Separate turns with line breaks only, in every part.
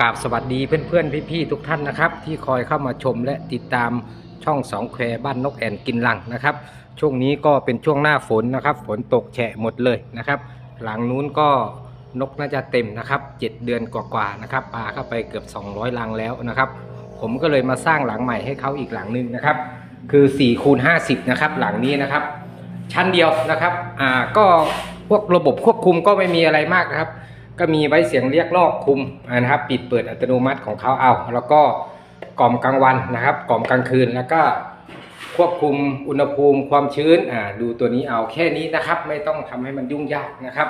กราบสวัสดีเพื่อนๆพี่ๆทุกท่านนะครับ ที่คอยเข้ามาชมและติดตามช่องสองแควบ้านนกแอ่นกินลังนะครับ ช่วงนี้ก็เป็นช่วงหน้าฝนนะครับ ฝนตกแฉะหมดเลยนะครับ หลังนู้นก็นกน่าจะเต็มนะครับ 7 เดือนกว่าๆนะครับปลาเข้าไปเกือบ 200 ลังแล้วนะครับ ผมก็เลยมาสร้างหลังใหม่ให้เขาอีกหลังหนึงนะครับ คือ4คูณ50นะครับหลังนี้นะครับ ชั้นเดียวนะครับอ่าก็พวกระบบควบคุมก็ไม่มีอะไรมากนะครับ ก็มีไว้เสียงเรียกนอกคุมนะครับ ปิดเปิดอัตโนมัติของเขาเอา แล้วก็กล่อมกลางวันนะครับ กล่อมกลางคืนแล้วก็ควบคุมอุณหภูมิความชื้นอ่าดูตัวนี้เอาแค่นี้นะครับ ไม่ต้องทำให้มันยุ่งยากนะครับ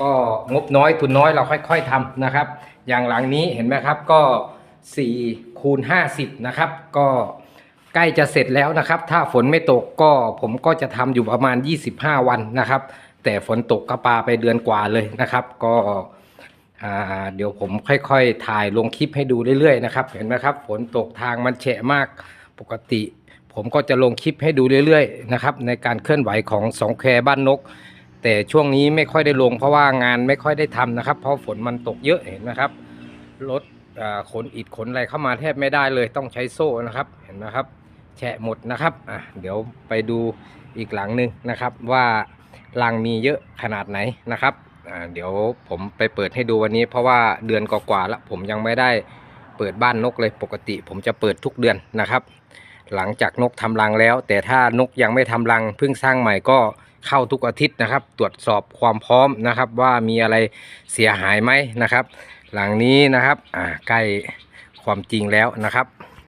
ก็งบน้อยทุนน้อยเราค่อย ๆทำนะครับ อย่างหลังนี้เห็นไหมครับก็4คูณ50นะครับ ก็ใกล้จะเสร็จแล้วนะครับ ถ้าฝนไม่ตกก็ผมก็จะทำอยู่ประมาณ 25 วันนะครับ แต่ฝนตกก็ปาไปเดือนกว่าเลยนะครับ ก็เดี๋ยวผมค่อยๆ ถ่ายลงคลิปให้ดูเรื่อยๆนะครับ เห็นไหมครับ ฝนตกทางมันแฉะมากปกติ ผมก็จะลงคลิปให้ดูเรื่อยๆนะครับในการเคลื่อนไหวของสองแควบ้านนก แต่ช่วงนี้ไม่ค่อยได้ลงเพราะว่างานไม่ค่อยได้ทำนะครับ เพราะฝนมันตกเยอะเห็นไหมครับรถขนอิฐขนอะไรเข้ามาแทบไม่ได้เลยต้องใช้โซ่นะครับเห็นไหมครับ แฉะหมดนะครับอะเดี๋ยวไปดูอีกหลังหนึ่งนะครับว่า รังมีเยอะขนาดไหนนะครับเดี๋ยวผมไปเปิดให้ดูวันนี้ เพราะว่าเดือนกว่าๆแล้วผมยังไม่ได้เปิดบ้านนกเลยปกติ ผมจะเปิดทุกเดือนนะครับ หลังจากนกทำรังแล้ว แต่ถ้านกยังไม่ทำรังเพิ่งสร้างใหม่ก็เข้าทุกอาทิตย์นะครับ ตรวจสอบความพร้อมนะครับ ว่ามีอะไรเสียหายไหมนะครับ หลังนี้นะครับใกล้ความจริงแล้วนะครับ